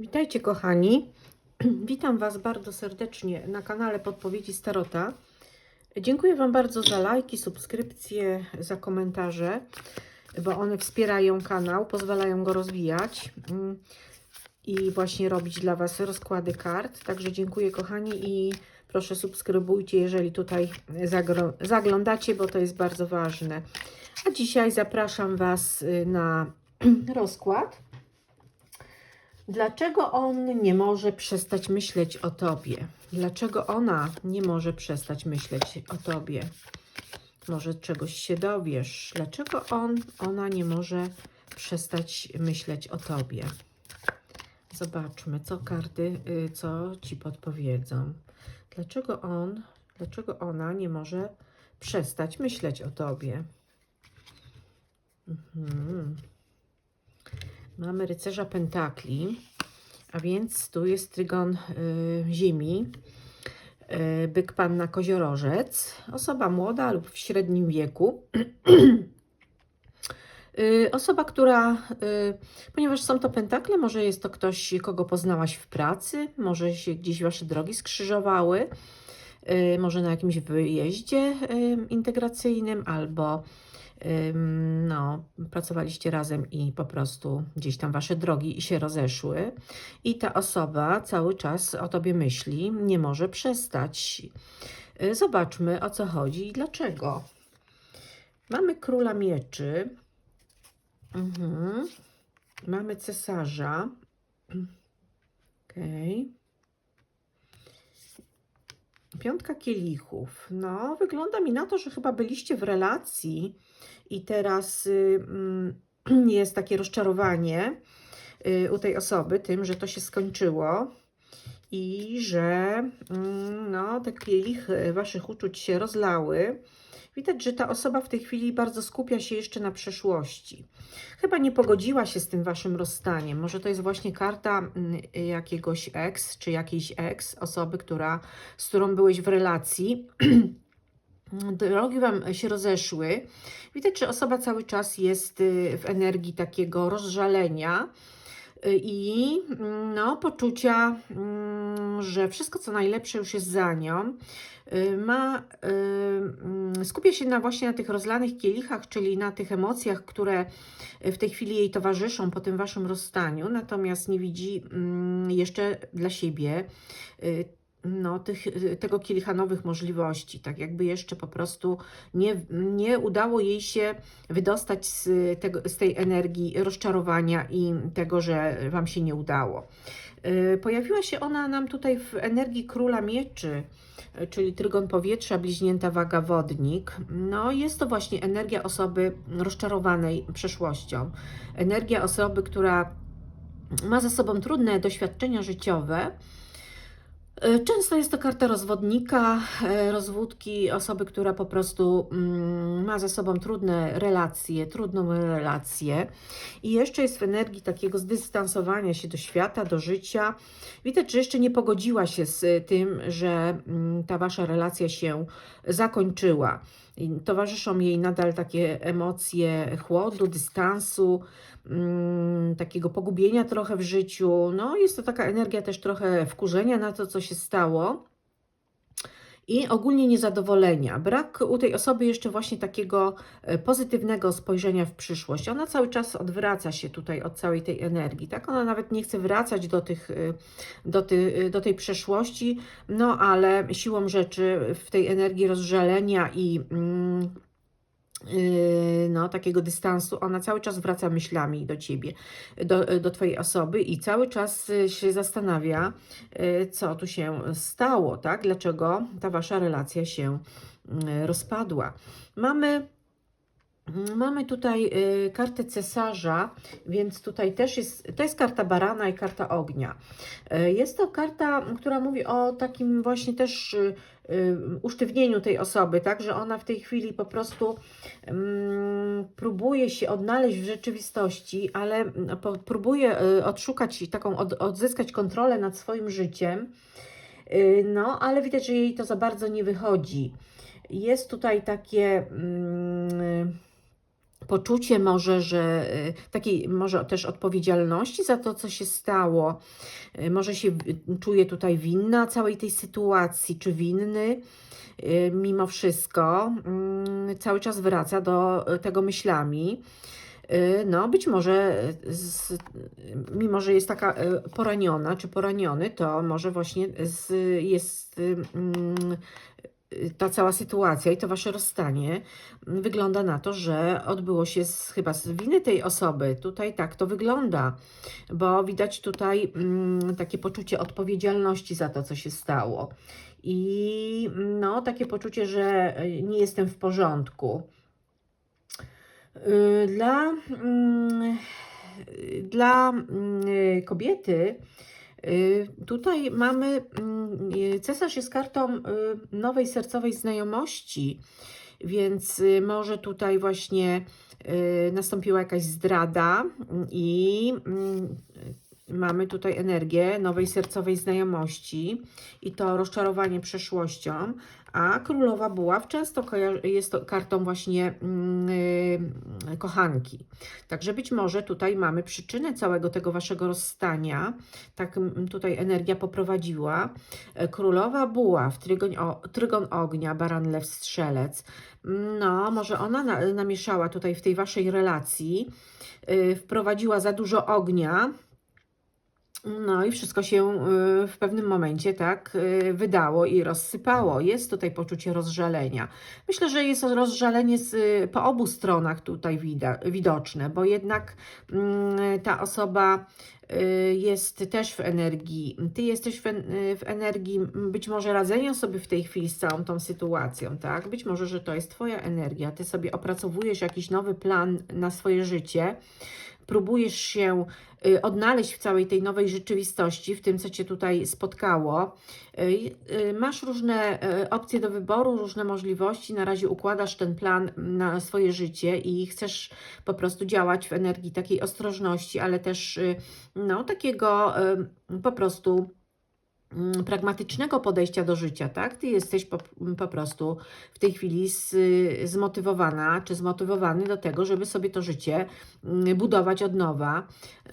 Witajcie kochani. Witam Was bardzo serdecznie na kanale Podpowiedzi Starota. Dziękuję Wam bardzo za lajki, subskrypcje, za komentarze, bo one wspierają kanał, pozwalają go rozwijać mm, i właśnie robić dla Was rozkłady kart. Także dziękuję kochani i proszę subskrybujcie, jeżeli tutaj zaglądacie, bo to jest bardzo ważne. A dzisiaj zapraszam Was y, na rozkład. Dlaczego on nie może przestać myśleć o tobie? Dlaczego ona nie może przestać myśleć o tobie? Może czegoś się dowiesz. Dlaczego on, ona nie może przestać myśleć o tobie? Zobaczmy, co karty, y, co ci podpowiedzą. Dlaczego on, dlaczego ona nie może przestać myśleć o tobie? Mhm. Mamy rycerza pentakli, a więc tu jest trygon y, ziemi, y, byk panna koziorożec, osoba młoda lub w średnim wieku. Y, Osoba, która, y, ponieważ są to pentakle, może jest to ktoś, kogo poznałaś w pracy, może się gdzieś wasze drogi skrzyżowały, y, może na jakimś wyjeździe integracyjnym, albo no, pracowaliście razem i po prostu gdzieś tam wasze drogi się rozeszły i ta osoba cały czas o tobie myśli, nie może przestać. Y, Zobaczmy o co chodzi i dlaczego. Mamy króla mieczy. Mhm. Mamy cesarza. Okej. Piątka kielichów. No, wygląda mi na to, że chyba byliście w relacji i teraz y, mm, jest takie rozczarowanie y, u tej osoby tym, że to się skończyło i że mm, no, te kielichy waszych uczuć się rozlały. Widać, że ta osoba w tej chwili bardzo skupia się jeszcze na przeszłości. Chyba nie pogodziła się z tym waszym rozstaniem. Może to jest właśnie karta mm, jakiegoś ex, czy jakiejś ex, osoby, która, z którą byłeś w relacji. Drogi wam się rozeszły. Widać, że osoba cały czas jest y, w energii takiego rozżalenia i mm, no, poczucia, mm, że wszystko co najlepsze już jest za nią. Y, Ma, y, mm, skupia się na właśnie na tych rozlanych kielichach, czyli na tych emocjach, które w tej chwili jej towarzyszą po tym waszym rozstaniu, natomiast nie widzi jeszcze dla siebie y, no, tych, tego kielicha nowych możliwości, tak jakby jeszcze po prostu nie, nie udało jej się wydostać z, tego, z tej energii rozczarowania i tego, że Wam się nie udało. Y, Pojawiła się ona nam tutaj w energii króla mieczy, y, czyli trygon powietrza, bliźnięta waga wodnik. No, jest to właśnie energia osoby rozczarowanej przeszłością. Energia osoby, która ma za sobą trudne doświadczenia życiowe, Często jest to karta rozwodnika, e, rozwódki, osoby, która po prostu mm, ma ze sobą trudne relacje, trudną relację i jeszcze jest w energii takiego zdystansowania się do świata, do życia. Widać, że jeszcze nie pogodziła się z tym, że mm, ta wasza relacja się zakończyła. Towarzyszą jej nadal takie emocje chłodu, dystansu, mm, takiego pogubienia trochę w życiu. No, jest to taka energia też trochę wkurzenia na to, co się stało. I ogólnie niezadowolenia. Brak u tej osoby jeszcze właśnie takiego e, pozytywnego spojrzenia w przyszłość. Ona cały czas odwraca się tutaj od całej tej energii, tak? Ona nawet nie chce wracać do, tych, e, do, ty, do tej przeszłości, no ale siłą rzeczy w tej energii rozżalenia i mm, no, takiego dystansu, ona cały czas wraca myślami do ciebie, do, do twojej osoby i cały czas y, się zastanawia, y, co tu się stało, tak? Dlaczego ta wasza relacja się y, rozpadła. Mamy Mamy tutaj kartę cesarza, więc tutaj też jest, to jest karta barana i karta ognia. Jest to karta, która mówi o takim właśnie też usztywnieniu tej osoby, tak, że ona w tej chwili po prostu mm, próbuje się odnaleźć w rzeczywistości, ale mm, po, próbuje y, odszukać taką, od, odzyskać kontrolę nad swoim życiem, y, no, ale widać, że jej to za bardzo nie wychodzi. Jest tutaj takie... Mm, poczucie może, że y, takiej może też odpowiedzialności za to, co się stało. Y, Może się czuje tutaj winna całej tej sytuacji, czy winny. Y, Mimo wszystko mm, cały czas wraca do tego myślami. No, być może, z, mimo że jest taka poraniona czy poraniony, to może właśnie z, jest mm, ta cała sytuacja i to wasze rozstanie wygląda na to, że odbyło się z, chyba z winy tej osoby. Tutaj tak to wygląda, bo widać tutaj mm, takie poczucie odpowiedzialności za to, co się stało. I no, takie poczucie, że y, nie jestem w porządku. Y, Dla, mm, dla mm, kobiety y, tutaj mamy, mm, y, cesarz jest kartą y, nowej sercowej znajomości, więc y, może tutaj właśnie y, nastąpiła jakaś zdrada i mm, mamy tutaj energię nowej sercowej znajomości i to rozczarowanie przeszłością, a królowa buław często jest kartą właśnie mm, y, kochanki. Także być może tutaj mamy przyczynę całego tego waszego rozstania. Tak mm, tutaj energia poprowadziła. E, Królowa buław, trygon, o, trygon ognia, baran, lew, strzelec. No, może ona na, namieszała tutaj w tej waszej relacji, y, wprowadziła za dużo ognia, no i wszystko się y, w pewnym momencie tak y, wydało i rozsypało. Jest tutaj poczucie rozżalenia. Myślę, że jest rozżalenie z, y, po obu stronach tutaj widoczne, bo jednak mm, ta osoba jest też w energii. Ty jesteś w, w energii być może radzenia sobie w tej chwili z całą tą sytuacją, tak? Być może, że to jest Twoja energia. Ty sobie opracowujesz jakiś nowy plan na swoje życie próbujesz się y, odnaleźć w całej tej nowej rzeczywistości, w tym, co Cię tutaj spotkało. Y, y, Masz różne opcje do wyboru, różne możliwości. Na razie układasz ten plan na swoje życie i chcesz po prostu działać w energii takiej ostrożności, ale też no, takiego po prostu pragmatycznego podejścia do życia, tak? Ty jesteś po, po prostu w tej chwili z, zmotywowana czy zmotywowany do tego, żeby sobie to życie mm, budować od nowa,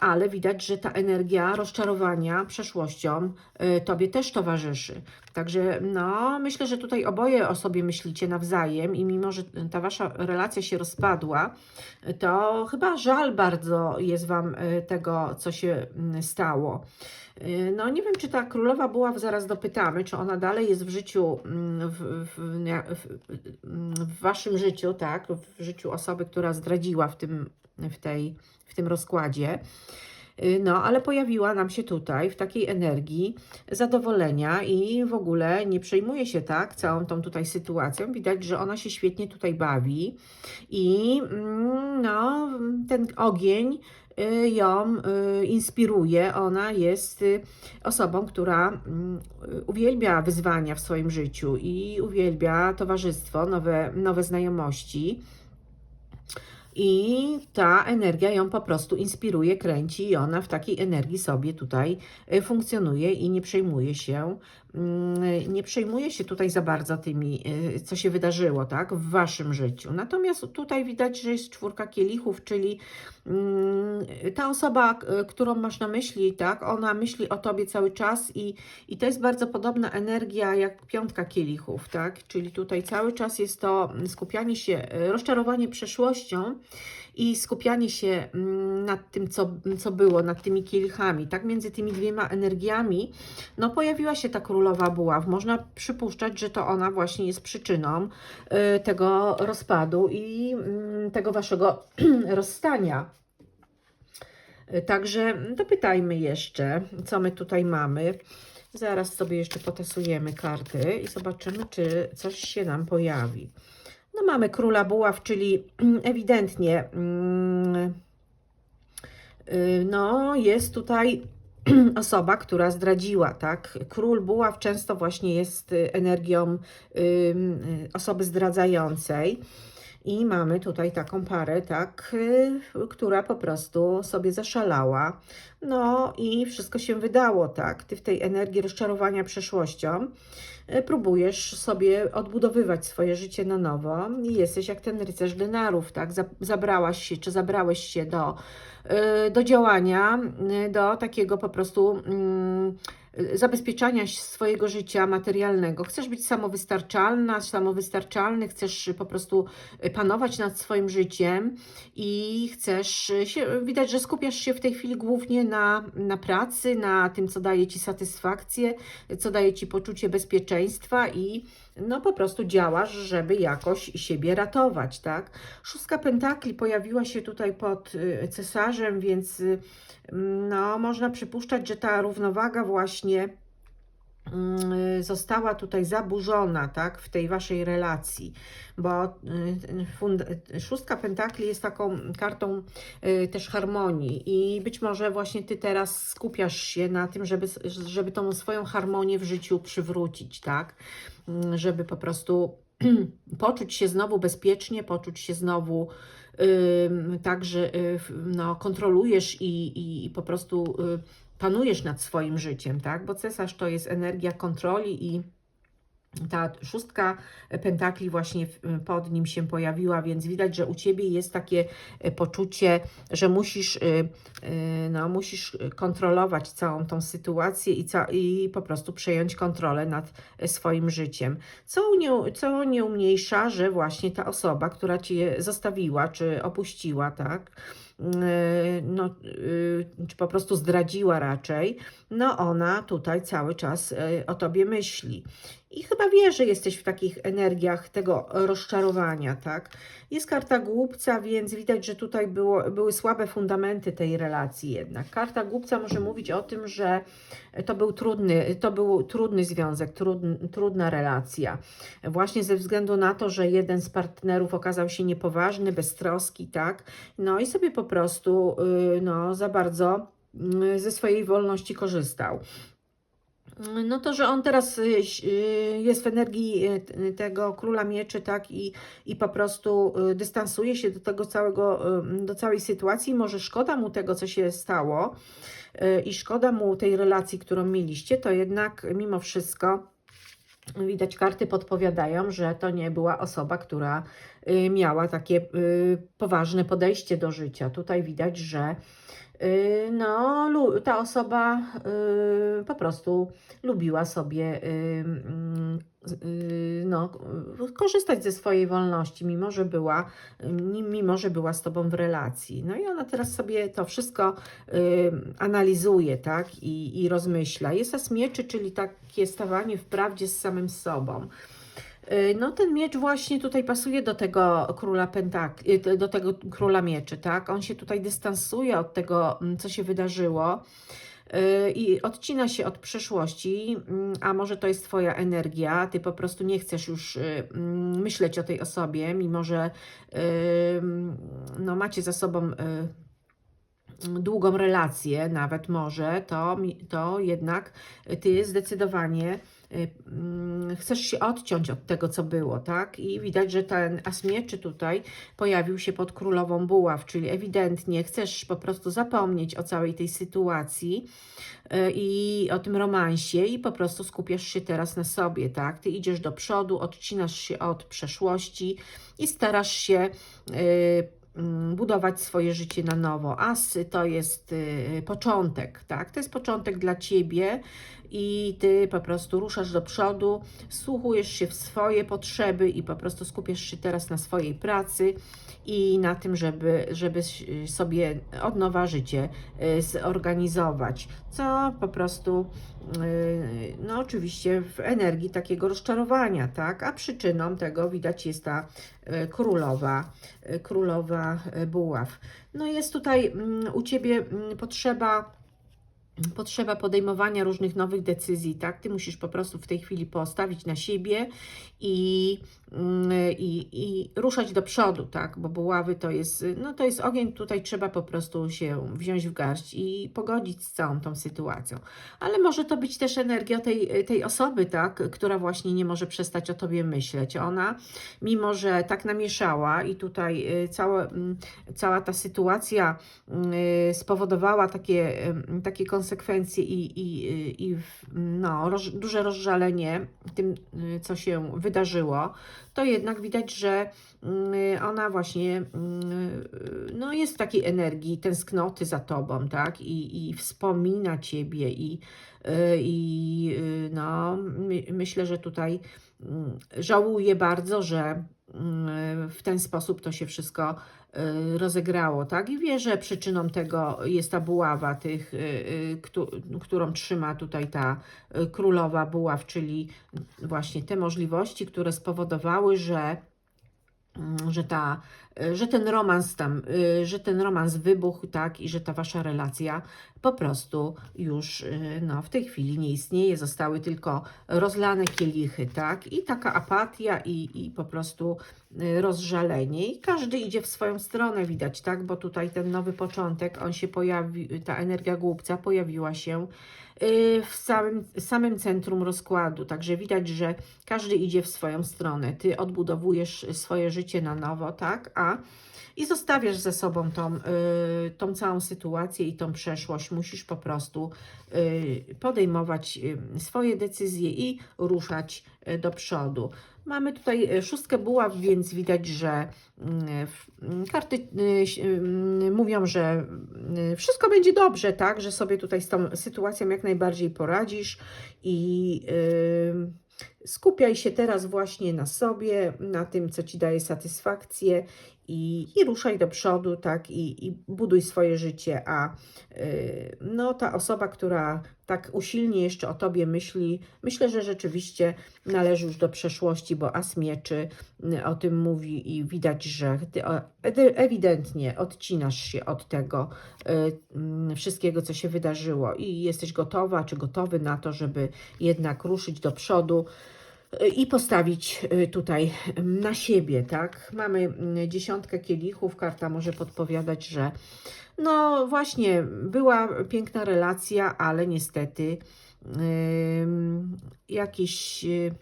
ale widać, że ta energia rozczarowania przeszłością y, tobie też towarzyszy. Także no, myślę, że tutaj oboje o sobie myślicie nawzajem i mimo, że ta wasza relacja się rozpadła, to chyba żal bardzo jest wam y, tego, co się mm, stało. Y, No nie wiem, czy ta królowa była, zaraz dopytamy, czy ona dalej jest w życiu, mm, w, w, w, waszym życiu, tak, w życiu osoby, która zdradziła w tym, w tej, w tym rozkładzie. Y, No, ale pojawiła nam się tutaj w takiej energii zadowolenia i w ogóle nie przejmuje się tak całą tą tutaj sytuacją. Widać, że ona się świetnie tutaj bawi i mm, no, ten ogień ją y, inspiruje. Ona jest y, osobą, która mm, y, uwielbia wyzwania w swoim życiu i uwielbia towarzystwo, nowe, nowe znajomości. I ta energia ją po prostu inspiruje, kręci i ona w takiej energii sobie tutaj y, funkcjonuje i nie przejmuje się, nie przejmuje się tutaj za bardzo tymi, y, co się wydarzyło, tak, w waszym życiu. Natomiast tutaj widać, że jest czwórka kielichów, czyli mm, ta osoba, którą masz na myśli, tak, ona myśli o tobie cały czas i, i to jest bardzo podobna energia jak piątka kielichów, tak, czyli tutaj cały czas jest to skupianie się, y, rozczarowanie przeszłością, i skupianie się mm, nad tym, co, co było, nad tymi kielichami, tak między tymi dwiema energiami, no pojawiła się ta królowa buław. Można przypuszczać, że to ona właśnie jest przyczyną y, tego rozpadu i mm, tego waszego rozstania. Y, Także dopytajmy jeszcze, co my tutaj mamy. Zaraz sobie jeszcze potasujemy karty i zobaczymy, czy coś się nam pojawi. No mamy króla buław, czyli ewidentnie mm, y, no, jest tutaj osoba, która zdradziła, tak? Król buław często właśnie jest y, energią y, osoby zdradzającej. I mamy tutaj taką parę, tak, y, która po prostu sobie zaszalała. No i wszystko się wydało, tak. Ty w tej energii rozczarowania przeszłością y, próbujesz sobie odbudowywać swoje życie na nowo i jesteś jak ten rycerz denarów, tak. Za- Zabrałaś się, czy zabrałeś się do, y, do działania, do takiego po prostu. mm, zabezpieczania swojego życia materialnego. Chcesz być samowystarczalna, samowystarczalny, chcesz po prostu panować nad swoim życiem i chcesz się, widać, że skupiasz się w tej chwili głównie na, na pracy, na tym, co daje Ci satysfakcję, co daje Ci poczucie bezpieczeństwa i no po prostu działasz, żeby jakoś siebie ratować, tak? Szóstka pentakli pojawiła się tutaj pod y, cesarzem, więc y, no można przypuszczać, że ta równowaga właśnie została tutaj zaburzona, tak, w tej waszej relacji, bo y, y, szóstka pentakli jest taką kartą y, też harmonii i być może właśnie ty teraz skupiasz się na tym, żeby, żeby tą swoją harmonię w życiu przywrócić, tak, żeby po prostu poczuć się znowu bezpiecznie, poczuć się znowu ym, tak, że y, w- no, kontrolujesz i, i, i po prostu y, panujesz nad swoim życiem, tak? Bo cesarz to jest energia kontroli i ta szóstka pentakli właśnie pod nim się pojawiła, więc widać, że u ciebie jest takie e, poczucie, że musisz, y, y, no, musisz kontrolować całą tą sytuację i, ca- i po prostu przejąć kontrolę nad e, swoim życiem. Co nie, co nie umniejsza, że właśnie ta osoba, która cię zostawiła czy opuściła, tak, no, y, czy po prostu zdradziła raczej, no ona tutaj cały czas y, o tobie myśli. I chyba wie, że jesteś w takich energiach tego rozczarowania, tak? Jest karta głupca, więc widać, że tutaj było, były słabe fundamenty tej relacji jednak. Karta głupca może mówić o tym, że to był trudny, to był trudny związek, trudn, trudna relacja. Właśnie ze względu na to, że jeden z partnerów okazał się niepoważny, beztroski, tak? No i sobie po prostu, y, no, za bardzo y, ze swojej wolności korzystał. No to, że on teraz y, y, jest w energii y, tego króla mieczy, tak, i, i po prostu dystansuje się do tego całego, do całej sytuacji. Może szkoda mu tego, co się stało i szkoda mu tej relacji, którą mieliście, to jednak mimo wszystko widać karty podpowiadają, że to nie była osoba, która miała takie poważne podejście do życia. Tutaj widać, że no, lu- ta osoba y, po prostu lubiła sobie y, y, no, y, korzystać ze swojej wolności, mimo że była, y, mimo że była z tobą w relacji. No i ona teraz sobie to wszystko y, analizuje, tak, i, i rozmyśla. Jest as mieczy, czyli takie stawanie w prawdzie z samym sobą. Y, No ten miecz właśnie tutaj pasuje do tego króla pentakli, y, do tego króla mieczy, tak? On się tutaj dystansuje od tego, mm, co się wydarzyło y, i odcina się od przeszłości, mm, a może to jest twoja energia, ty po prostu nie chcesz już mm, myśleć o tej osobie, mimo że no macie za sobą długą relację, nawet może, to, to jednak ty zdecydowanie y, mm, chcesz się odciąć od tego, co było, tak? I widać, że ten as mieczy tutaj pojawił się pod królową buław, czyli ewidentnie chcesz po prostu zapomnieć o całej tej sytuacji y, i o tym romansie i po prostu skupiasz się teraz na sobie, tak? Ty idziesz do przodu, odcinasz się od przeszłości i starasz się y, mm, budować swoje życie na nowo. Asy to jest y, początek, tak? To jest początek dla ciebie i ty po prostu ruszasz do przodu, słuchujesz się w swoje potrzeby i po prostu skupiasz się teraz na swojej pracy i na tym, żeby, żeby sobie od nowa życie y, zorganizować, co po prostu y, no oczywiście w energii takiego rozczarowania, tak? A przyczyną tego widać jest ta y, królowa, królowa buław. No jest tutaj mm, u Ciebie mm, potrzeba potrzeba podejmowania różnych nowych decyzji, tak? Ty musisz po prostu w tej chwili postawić na siebie i, i, i ruszać do przodu, tak? Bo buławy to jest, no to jest ogień, tutaj trzeba po prostu się wziąć w garść i pogodzić z całą tą sytuacją. Ale może to być też energia tej, tej osoby, tak? Która właśnie nie może przestać o tobie myśleć. Ona, mimo że tak namieszała i tutaj y, cała, mm, cała ta sytuacja y, spowodowała takie, y, takie konsekwencje i, i, i no, duże rozżalenie tym, co się wydarzyło, to jednak widać, że y, ona właśnie y, no, jest w takiej energii tęsknoty za tobą, tak? I, i wspomina ciebie i, y, i y, no, my, myślę, że tutaj mm, żałuje bardzo, że mm, w ten sposób to się wszystko y, rozegrało, tak? I wie, że przyczyną tego jest ta buława, tych, y, y, któ- którą trzyma tutaj ta królowa buław, czyli właśnie te możliwości, które spowodowały, że mm, że, ta, y, że ten romans tam, y, że ten romans wybuchł, tak, i że ta wasza relacja po prostu już y, no, w tej chwili nie istnieje, zostały tylko rozlane kielichy, tak, i taka apatia i, i po prostu rozżalenie. I każdy idzie w swoją stronę, widać, tak, bo tutaj ten nowy początek, on się pojawi, ta energia głupca pojawiła się w samym, samym centrum rozkładu, także widać, że każdy idzie w swoją stronę. Ty odbudowujesz swoje życie na nowo, tak? A i zostawiasz ze sobą tą, y, tą całą sytuację i tą przeszłość. Musisz po prostu y, podejmować y, swoje decyzje i ruszać y, do przodu. Mamy tutaj y, szóstkę buław, więc widać, że y, w- y, karty y, y, mówią, że y, wszystko będzie dobrze, tak? Że sobie tutaj z tą sytuacją jak najbardziej poradzisz i y, skupiaj się teraz właśnie na sobie, na tym, co ci daje satysfakcję i, i ruszaj do przodu, tak? I, i buduj swoje życie, a y, no ta osoba, która tak usilnie jeszcze o tobie myśli, myślę, że rzeczywiście należy już do przeszłości, bo as mieczy y, o tym mówi i widać, że ty ewidentnie odcinasz się od tego y, mm, wszystkiego, co się wydarzyło i jesteś gotowa czy gotowy na to, żeby jednak ruszyć do przodu i postawić y, tutaj mm, na siebie, tak? Mamy mm, dziesiątkę kielichów, karta może podpowiadać, że no właśnie, była piękna relacja, ale niestety ym, jakieś y,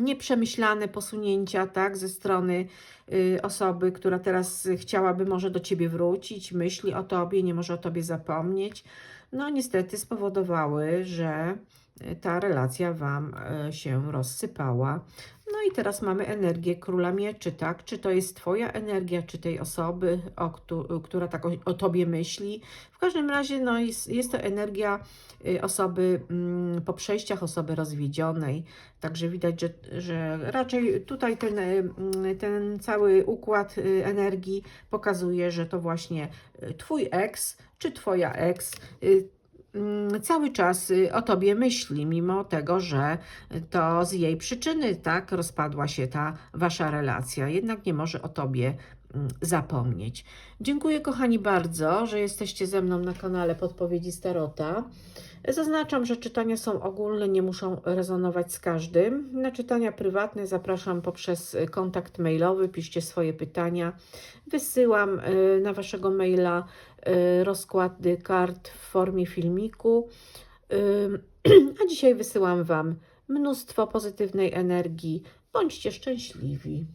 nieprzemyślane posunięcia, tak, ze strony y, osoby, która teraz chciałaby może do ciebie wrócić, myśli o tobie, nie może o tobie zapomnieć, no niestety spowodowały, że ta relacja wam y, się rozsypała. No i teraz mamy energię króla mieczy, tak? Czy to jest twoja energia, czy tej osoby, o, któ- która tak o, o tobie myśli? W każdym razie no, jest, jest to energia y, osoby mm, po przejściach, osoby rozwiedzionej. Także widać, że, że raczej tutaj ten, y, mm, ten cały układ y, energii pokazuje, że to właśnie twój ex czy twoja mm, cały czas y, o tobie myśli, mimo tego, że to z jej przyczyny tak rozpadła się ta wasza relacja. Jednak nie może o tobie mm, zapomnieć. Dziękuję kochani bardzo, że jesteście ze mną na kanale Podpowiedzi Starota. Zaznaczam, że czytania są ogólne, nie muszą rezonować z każdym. Na czytania prywatne zapraszam poprzez y, kontakt mailowy, piszcie swoje pytania. Wysyłam y, na waszego maila rozkłady kart w formie filmiku. Ym, A dzisiaj wysyłam wam mnóstwo pozytywnej energii. Bądźcie szczęśliwi.